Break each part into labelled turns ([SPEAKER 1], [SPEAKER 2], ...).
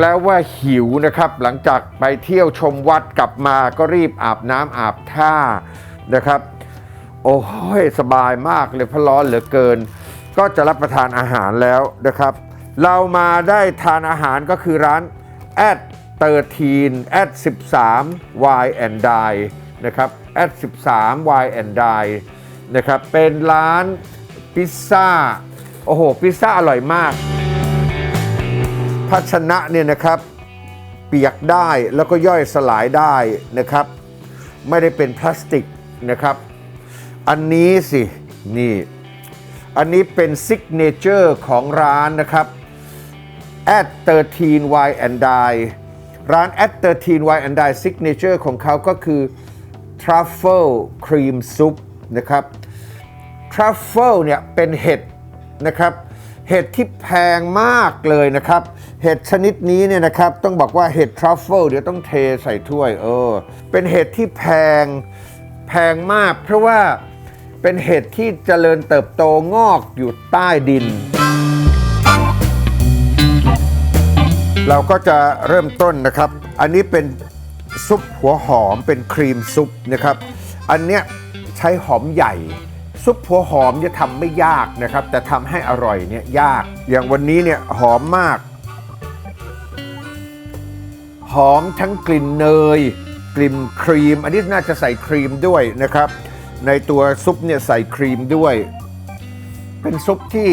[SPEAKER 1] แล้วว่าหิวนะครับ หลังจากไปเที่ยวชมวัดกลับมาก็รีบอาบน้ำอาบท่านะครับ โอ้ยสบายมากเลยพระร้อนเหลือเกิน ก็จะรับประทานอาหารแล้วนะครับ เรามาได้ทานอาหารก็คือร้าน at 13 at 13 y and die นะครับ at 13 y and die นะครับ เป็นร้านพิซซ่า โอ้โห พิซซ่าอร่อยมาก ภาชนะเนี่ยนะครับเปียกได้แล้วก็ย่อยสลายได้นะครับ ไม่ได้เป็นพลาสติกนะครับ อันนี้สินี่อันนี้เป็นซิกเนเจอร์ของร้านนะครับ at 13 y and die ร้าน at 13 y and die signature ของเขาก็คือ truffle cream soup นะครับ truffle เนี่ยเป็นเห็ดนะครับ เห็ดที่แพงมากเลยนะครับ เห็ดชนิดนี้เนี่ยนะครับ ต้องบอกว่าเห็ด truffle เดี๋ยวต้องเทใส่ถ้วย เออ เป็นเห็ดที่แพงแพงมาก เพราะว่าเป็นเห็ดที่เจริญเติบโตงอกอยู่ใต้ดิน เราก็จะเริ่มต้นนะครับ อันนี้เป็นซุปหัวหอมเป็นครีมซุปนะครับ อันเนี้ยใช้หอมใหญ่ ซุปหัวหอมจะทำไม่ยากนะครับ แต่ทำให้อร่อยเนี่ยยาก อย่างวันนี้เนี่ยหอมมาก หอมทั้งกลิ่นเนย กลิ่นครีม อันนี้น่าจะใส่ครีมด้วยนะครับ ในตัวซุปเนี่ยใส่ครีมด้วย เป็นซุปที่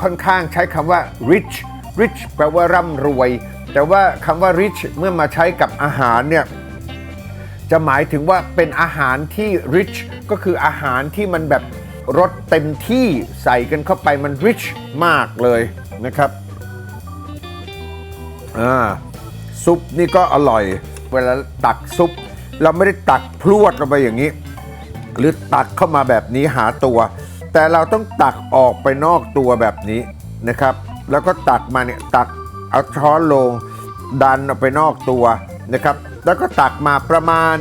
[SPEAKER 1] ค่อนข้างใช้คำว่า rich rich แปลว่าร่ำรวย แต่ว่าคำว่า rich เมื่อมาใช้กับอาหารเนี่ยจะหมายถึงว่าเป็นอาหารที่ rich ก็คืออาหารที่มันแบบ รสเต็มที่ใส่กันเข้าไปมัน rich มากเลยนะครับอ่าซุปนี่ก็อร่อย เวลาตักซุป เราไม่ได้ตักพรวดลงไปอย่างนี้ หรือตักเข้ามาแบบนี้หาตัว แต่เราต้องตักออกไปนอกตัวแบบนี้นะครับ แล้วก็ตักมาเนี่ยตักเอาช้อนลง ดันออกไปนอกตัวนะครับ แล้วก็ตักมาประมาณ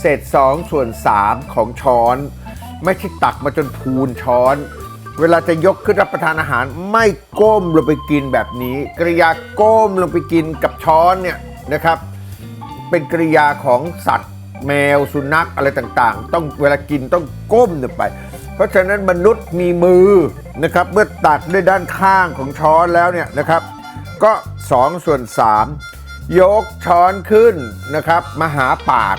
[SPEAKER 1] เศษ2ส่วน3ของช้อน ไม่ใช่ตักมาจนพูนช้อน เวลาจะยกขึ้นรับประทานอาหาร ไม่ก้มลงไปกินแบบนี้ กริยาก้มลงไปกินกับช้อนเนี่ยนะครับ เป็นกริยาของสัตว์ แมวสุนัขอะไรต่างๆ ต้องเวลากินต้องก้มลงไป เพราะฉะนั้นมนุษย์มีมือนะครับ เมื่อตัดด้วยด้านข้างของช้อนแล้วเนี่ยนะครับ ก็2ส่วน3ยกช้อนขึ้นนะครับมาหาปาก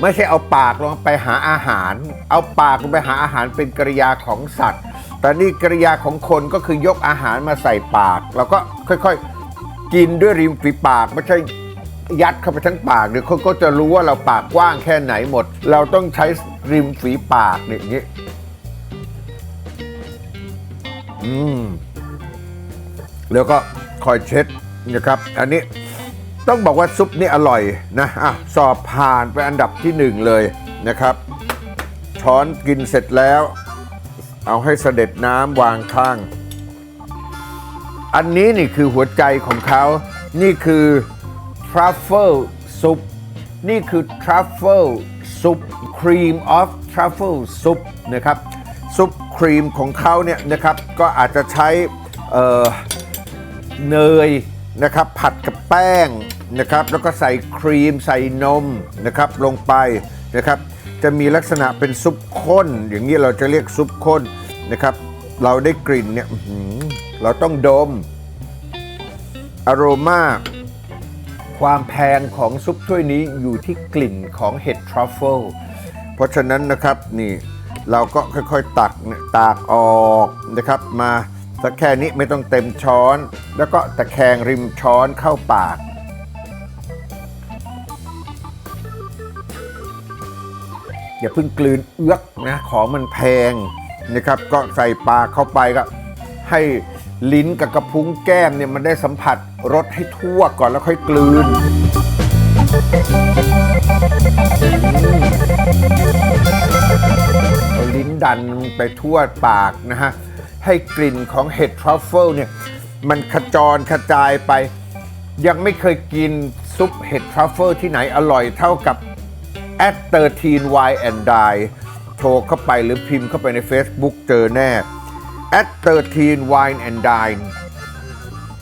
[SPEAKER 1] ไม่ใช่เอาปากลงไปหาอาหาร เอาปากลงไปหาอาหารเป็นกริยาของสัตว์ แต่นี่กริยาของคนก็คือยกอาหารมาใส่ปาก แล้วก็ค่อยๆ กินด้วยริมฝีปากไม่ใช่ยัดเข้าไปทั้งปากเดี๋ยวเขาก็จะรู้ว่าเราปากกว้างแค่ไหนหมด เราต้องใช้ริมฝีปากเนี่ยอย่างนี้ อืม แล้วก็คอยเช็ดนะครับ อันนี้ ต้องบอกว่าซุปนี่อร่อยนะอะสอบผ่านไปอันดับที่หนึ่งเลยนะครับ ช้อนกินเสร็จแล้ว เอาให้เสด็จน้ำวางข้าง อันนี้นี่คือหัวใจของเขา นี่คือ truffle soup นี่คือ truffle soup cream of truffle soup นะครับซุปครีมของเขาเนี่ยนะครับก็อาจจะใช้เเนยนะครับผัดกับแป้ง นะครับ แล้วก็ใส่ครีมใส่นมนะครับลงไปนะครับ จะมีลักษณะเป็นซุปข้น อย่างนี้เราจะเรียกซุปข้นนะครับ เราได้กลิ่นเนี่ยเราต้องดมอโรมาความแพงของซุปถ้วยนี้อยู่ที่กลิ่นของเห็ดทรัฟเฟิลเพราะฉะนั้นนะครับนี่เราก็ค่อยๆตักเนี่ยตากออกนะครับ มาสักแค่นี้ไม่ต้องเต็มช้อน แล้วก็ตะแคงริมช้อนเข้าปาก อย่าเพิ่งกลืนเอื้อกนะของมันแพงนะครับ ก็ใส่ปากเข้าไปก็ให้ลิ้นกับกระพุ้งแก้มเนี่ยมันได้สัมผัสรสให้ทั่วก่อนแล้วค่อยกลืนลิ้นดันไปทั่วปากนะฮะ ให้กลิ่นของเห็ดทรัฟเฟิลเนี่ย มันขจรกระจายไป ยังไม่เคยกินซุปเห็ดทรัฟเฟิลที่ไหนอร่อยเท่ากับ at 13 y and die โทรเข้าไปหรือพิมพ์เข้าไปใน Facebook เจอแน่ at 13 wine and dine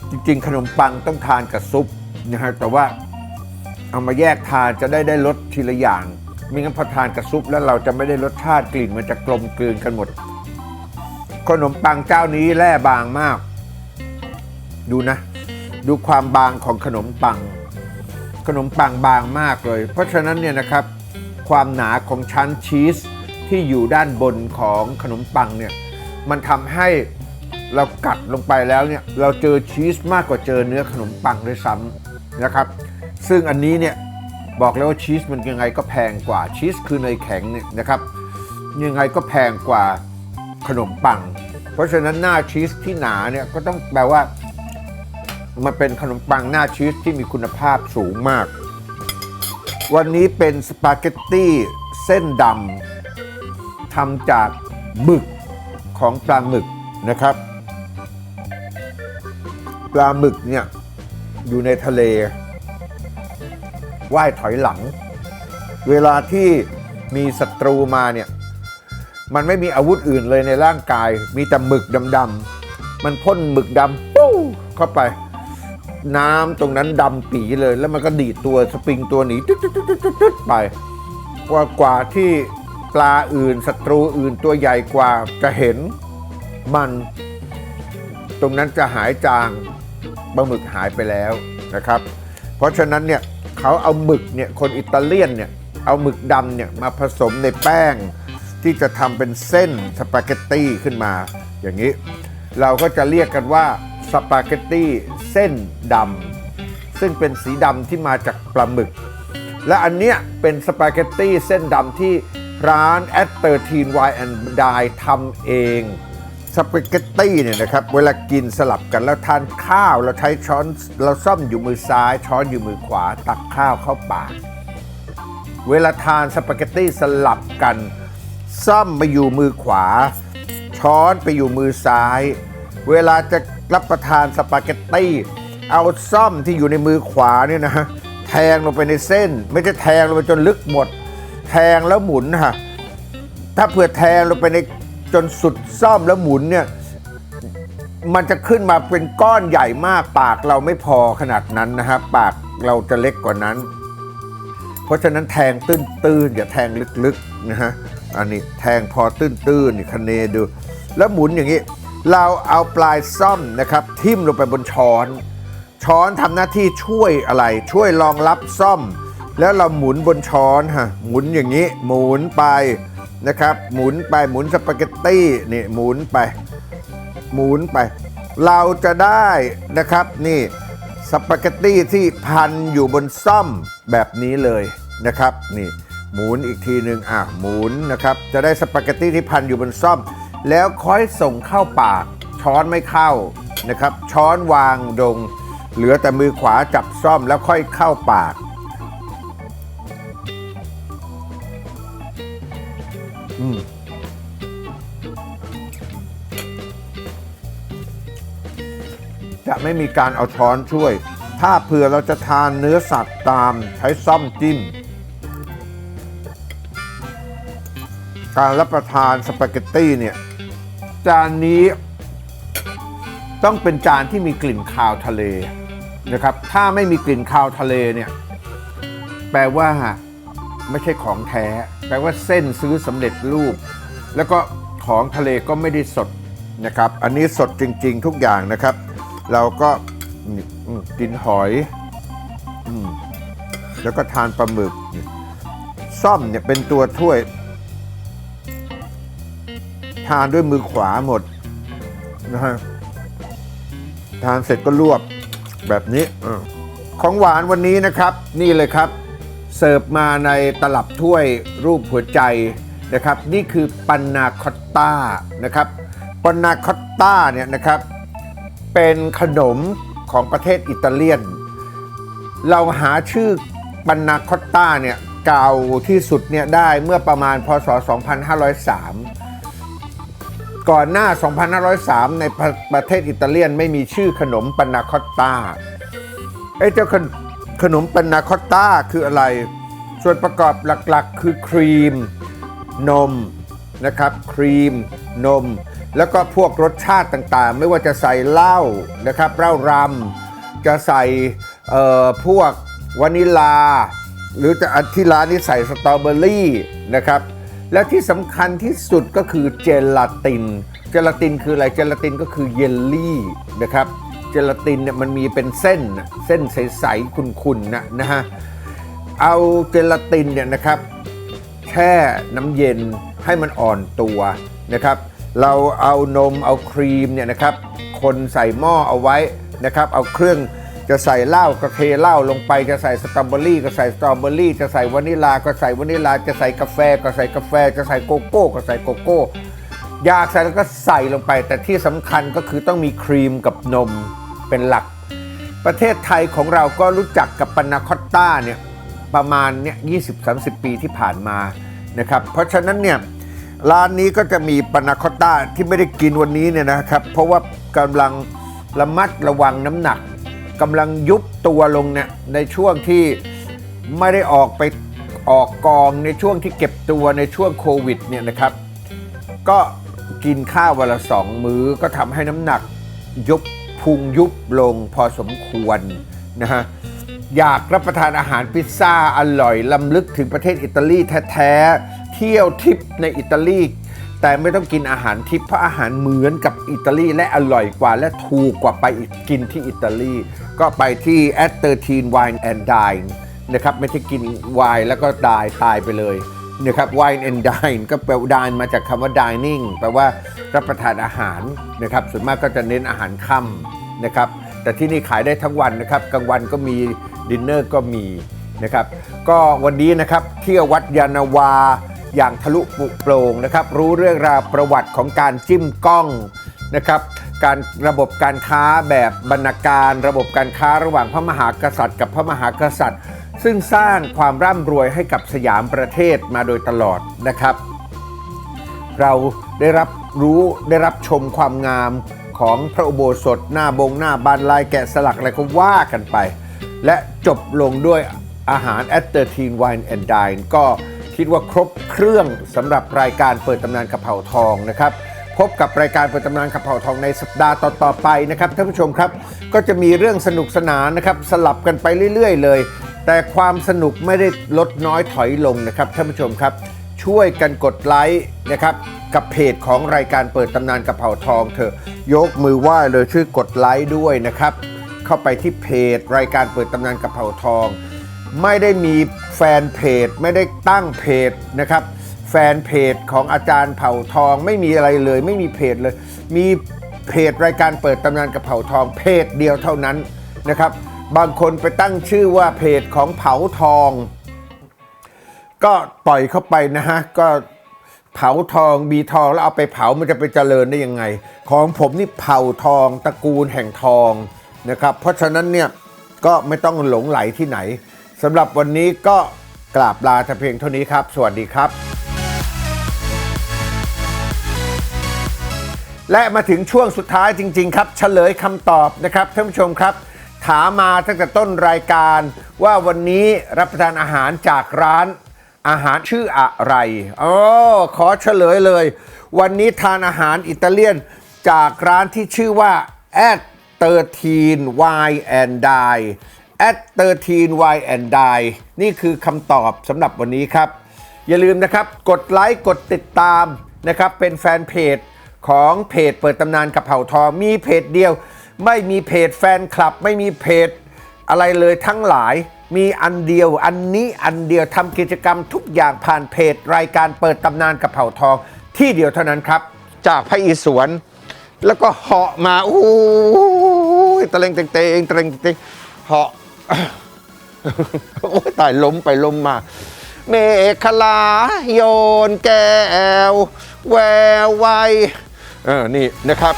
[SPEAKER 1] จริงๆ ขนมปังต้องทานกับซุปนะฮะแต่ว่าเอามาแยกทานจะได้ได้รสทีละอย่างไม่งั้นพอทานกับซุปแล้วเราจะไม่ได้รสชาติกลิ่นมันจะกลมกลืนกันหมด ขนมปังเจ้านี้แร่บางมาก ดูนะ ดูความบางของขนมปัง ขนมปังบางมากเลย เพราะฉะนั้นเนี่ยนะครับ ความหนาของชั้นชีสที่อยู่ด้านบนของขนมปังเนี่ยมันทำให้เรากัดลงไปแล้วเนี่ยเราเจอชีสมากกว่าเจอเนื้อขนมปังด้วยซ้ำนะครับ ซึ่งอันนี้เนี่ยบอกแล้วว่าชีสมันยังไงก็แพงกว่าชีสคือเนยแข็งเนี่ยนะครับ ยังไงก็แพงกว่าขนมปัง เพราะฉะนั้นหน้าชีสที่หนาเนี่ยก็ต้องแปลว่า มันเป็นขนมปังหน้าชีสที่มีคุณภาพสูงมาก วันนี้เป็นสปาเกตตี้เส้นดำทำจากหมึกของปลาหมึกนะครับ ปลาหมึกเนี่ยอยู่ในทะเลว่ายถอยหลัง เวลาที่มีศัตรูมาเนี่ย มันไม่มีอาวุธอื่นเลยในร่างกาย มีแต่หมึกดำๆมันพ่นหมึกดำปู้เข้าไป น้ำตรงนั้นดำปีเลย แล้วมันก็ดีดตัวสปริงตัวหนีตึ๊ดตึ๊ดตึ๊ดตึ๊ดตึ๊ดไปกว่ากว่าที่ปลาอื่นศัตรูอื่นตัวใหญ่กว่าจะเห็นมัน ตรงนั้นจะหายจางปลาหมึกหายไปแล้วนะครับ เพราะฉะนั้นเนี่ยเขาเอาหมึกเนี่ยคนอิตาเลียนเนี่ยเอาหมึกดำเนี่ยมาผสมในแป้ง ที่จะทำเป็นเส้นสปาเกตตี้ขึ้นมาอย่างนี้ เราก็จะเรียกกันว่า สปาเกตตี้เส้นดำซึ่งเป็นสีดำที่มาจากปลาหมึก และอันเนี้ยเป็นสปาเกตตี้เส้นดำที่ร้าน at 13 y and die ทำเองสปาเกตตี้เนี่ยนะครับเวลากินสลับกันแล้วทานข้าวเราใช้ช้อนเราซ่อมอยู่มือซ้าย ช้อนอยู่มือขวา ตักข้าวเข้าปาก เวลาทานสปาเกตตี้สลับกัน ซ่อมมาอยู่มือขวา ช้อนไปอยู่มือซ้าย เวลาจะ รับประทานสปาเกตตี้เอาซ่อมที่อยู่ในมือขวาเนี่ยนะฮะแทงลงไปในเส้น ไม่ใช่แทงลงไปจนลึกหมด แทงแล้วหมุนฮะถ้าเผื่อแทงลงไปในจนสุดซ่อมแล้วหมุนเนี่ยมันจะขึ้นมาเป็นก้อนใหญ่มากปากเราไม่พอขนาดนั้นนะฮะปากเราจะเล็กกว่านั้น เพราะฉะนั้นแทงตื้นๆอย่าแทงลึกๆนะฮะอันนี้แทงพอตื้นๆนี่คะเนดู แล้วหมุนอย่างนี้ เราเอาปลายซ่อมนะครับทิ่มลงไปบนช้อน ช้อนทำหน้าที่ช่วยอะไร ช่วยรองรับซ่อม แล้วเราหมุนบนช้อนฮะหมุนอย่างนี้ หมุนไปนะครับหมุนไปหมุนสปาเกตตี้นี่หมุนไป หมุนไป เราจะได้นะครับนี่สปาเกตตี้ที่พันอยู่บนซ่อมแบบนี้เลยนะครับนี่หมุนอีกทีหนึ่งอะหมุนนะครับจะได้สปาเกตตี้ที่พันอยู่บนซ่อม แล้วค่อยส่งเข้าปาก ช้อนไม่เข้านะครับ ช้อนวางดงเหลือแต่มือขวาจับซ่อมแล้วค่อยเข้าปาก อืมจะไม่มีการเอาช้อนช่วย ถ้าเผื่อเราจะทานเนื้อสัตว์ตามใช้ซ่อมจิ้ม การรับประทานสปาเกตตี้เนี่ย จานนี้ต้องเป็นจานที่มีกลิ่นคาวทะเลนะครับ ถ้าไม่มีกลิ่นคาวทะเลเนี่ย แปลว่าไม่ใช่ของแท้ แปลว่าเส้นซื้อสำเร็จรูป แล้วก็ของทะเลก็ไม่ได้สดนะครับ อันนี้สดจริง ๆ ทุกอย่างนะครับ เราก็นี่อืมกินหอยอแล้วก็ทานปลาหมึก ซ่อมเนี่ยเป็นตัวถ้วย ทานด้วยมือขวาหมดนะฮะทานเสร็จก็รวบแบบนี้อของหวานวันนี้นะครับ นี่เลยครับ เสิร์ฟมาในตลับถ้วยรูปหัวใจนะครับ นี่คือปันนาคอตต้านะครับปันนาคอตต้าเนี่ยนะครับ เป็นขนมของประเทศอิตาเลียน เราหาชื่อปันนาคอตต้าเนี่ยเก่าที่สุดเนี่ยได้เมื่อประมาณพศ 2503 ก่อนหน้า 2503 ในประประเทศอิตาเลียนไม่มีชื่อขนมปันนาคอตตาไอ้เจ้าขนขนมปันนาคอตตาคืออะไร ส่วนประกอบหลักๆ คือครีม นมนะครับ ครีม นม แล้วก็พวกรสชาติต่างๆ ไม่ว่าจะใส่เหล้านะครับเหล้ารำจะใส่พวกวานิลา หรือจะอันที่ร้านนี้ใส่สตรอเบอรี่นะครับ และที่สำคัญที่สุดก็คือเจลาติน เจลาตินคืออะไร เจลาตินก็คือเยลลี่นะครับ เจลาตินเนี่ยมันมีเป็นเส้นเส้นใสๆขุ่นๆนะนะฮะ เอาเจลาตินเนี่ยนะครับแช่น้ำเย็นให้มันอ่อนตัวนะครับ เราเอานมเอาครีมเนี่ยนะครับ คนใส่หม้อเอาไว้นะครับ เอาเครื่อง จะใส่เหล้าก็เทเหล้าลงไป จะใส่สตรอเบอรี่ก็ใส่สตรอเบอรี่ จะใส่วานิลาก็ใส่วานิลา จะใส่กาแฟก็ใส่กาแฟ จะใส่โกโก้ก็ใส่โกโก้ อยากใส่แล้วก็ใส่ลงไป แต่ที่สำคัญก็คือต้องมีครีมกับนมเป็นหลัก ประเทศไทยของเราก็รู้จักกับปานาคอตต้าเนี่ยประมาณเนี่ย20-30ปีที่ผ่านมานะครับ เพราะฉะนั้นเนี่ยร้านนี้ก็จะมีปานาคอตต้าที่ไม่ได้กินวันนี้เนี่ยนะครับ เพราะว่ากำลังระมัดระวังน้ำหนัก กำลังยุบตัวลงเนี่ยในช่วงที่ไม่ได้ออกไปออกกองในช่วงที่เก็บตัวในช่วงโควิดเนี่ยนะครับ ก็กินข้าววันละสองมื้อก็ทำให้น้ำหนักยุบพุงยุบลงพอสมควรนะฮะอยากรับประทานอาหารพิซซ่าอร่อยล้ำลึกถึงประเทศอิตาลีแท้ๆ เที่ยวทิปในอิตาลี แต่ไม่ต้องกินอาหารทิปเพราะอาหารเหมือนกับอิตาลีและอร่อยกว่าและถูกกว่าไปกินที่อิตาลีก็ไปที่ at 13 wine and dine นะครับไม่ใช่กินไวน์แล้วก็ดายตายไปเลยนะครับ wine and dine ก็แปลว่า dine มาจากคำว่า dining แปลว่ารับประทานอาหารนะครับส่วนมากก็จะเน้นอาหารค่ำนะครับแต่ที่นี่ขายได้ทั้งวันนะครับกลางวันก็มีดินเนอร์ก็มีนะครับก็วันนี้นะครับเที่ยววัดยานนาวา อย่างทะลุปุโปร่งนะครับรู้เรื่องราวประวัติของการจิ้มกล้องนะครับการระบบการค้าแบบบรรณาการ ระบบการค้าระหว่างพระมหากษัตริย์ กับพระมหากษัตริย์ ซึ่งสร้างความร่ำรวยให้กับสยามประเทศมาโดยตลอดนะครับ เราได้รับรู้ได้รับชมความงามของพระอุโบสถ หน้าบงหน้าบานลายแกะสลักอะไรก็ว่ากันไป และจบลงด้วยอาหาร at 13 Wine and Dine ก็ คิดว่าครบเครื่องสำหรับรายการเปิดตำนานกระเพราทองนะครับ พบกับรายการเปิดตำนานกระเพราทองในสัปดาห์ต่อๆไปนะครับท่านผู้ชมครับ ก็จะมีเรื่องสนุกสนานนะครับสลับกันไปเรื่อยๆ เลย แต่ความสนุกไม่ได้ลดน้อยถอยลงนะครับท่านผู้ชมครับ ช่วยกันกดไลค์นะครับกับเพจของรายการเปิดตำนานกระเพราทองเถอะยกมือไหว้เลยช่วยกดไลค์ด้วยนะครับ เข้าไปที่เพจรายการเปิดตำนานกระเพราทอง ไม่ได้มีแฟนเพจ ไม่ได้ตั้งเพจนะครับ แฟนเพจของอาจารย์เผ่าทองไม่มีอะไรเลย ไม่มีเพจเลย มีเพจรายการเปิดตำนานกระเผ่าทองเพจเดียวเท่านั้นนะครับ บางคนไปตั้งชื่อว่าเพจของเผาทอง ก็ปล่อยเข้าไปนะฮะก็เผาทองมีทองแล้วเอาไปเผามันจะไปเจริญได้ยังไง ของผมนี่เผาทองตระกูลแห่งทองนะครับ เพราะฉะนั้นเนี่ยก็ไม่ต้องหลงไหลที่ไหน สำหรับวันนี้ก็กราบลาแต่เพียงเท่านี้ครับ สวัสดีครับ และมาถึงช่วงสุดท้ายจริง ๆ ครับ เฉลยคำตอบนะครับท่านผู้ชมครับ ถามมาตั้งแต่ต้นรายการว่าวันนี้รับประทานอาหารจากร้านอาหารชื่ออะไรอ๋อขอเฉลยเลย วันนี้ทานอาหารอิตาเลียนจากร้านที่ชื่อว่า at 13 wine and dine at 13 wine and die นี่คือคำตอบสำหรับวันนี้ครับ อย่าลืมนะครับ กดไลค์ กดติดตามนะครับ เป็นแฟนเพจของเพจเปิดตำนานกระเพราทอง มีเพจเดียว ไม่มีเพจแฟนคลับ ไม่มีเพจอะไรเลยทั้งหลาย มีอันเดียว อันนี้อันเดียวทำกิจกรรมทุกอย่างผ่านเพจ รายการเปิดตำนานกระเพราทอง ที่เดียวเท่านั้นครับ จากพระอิศวรแล้วก็เหาะมา โอ้ยตะเลงเตงเตงตะเลงเตงเหาะ โอ้ยตายล้มไปล้มมา เมฆลาโยนแก้ว แววไวเออ นี่นะครับ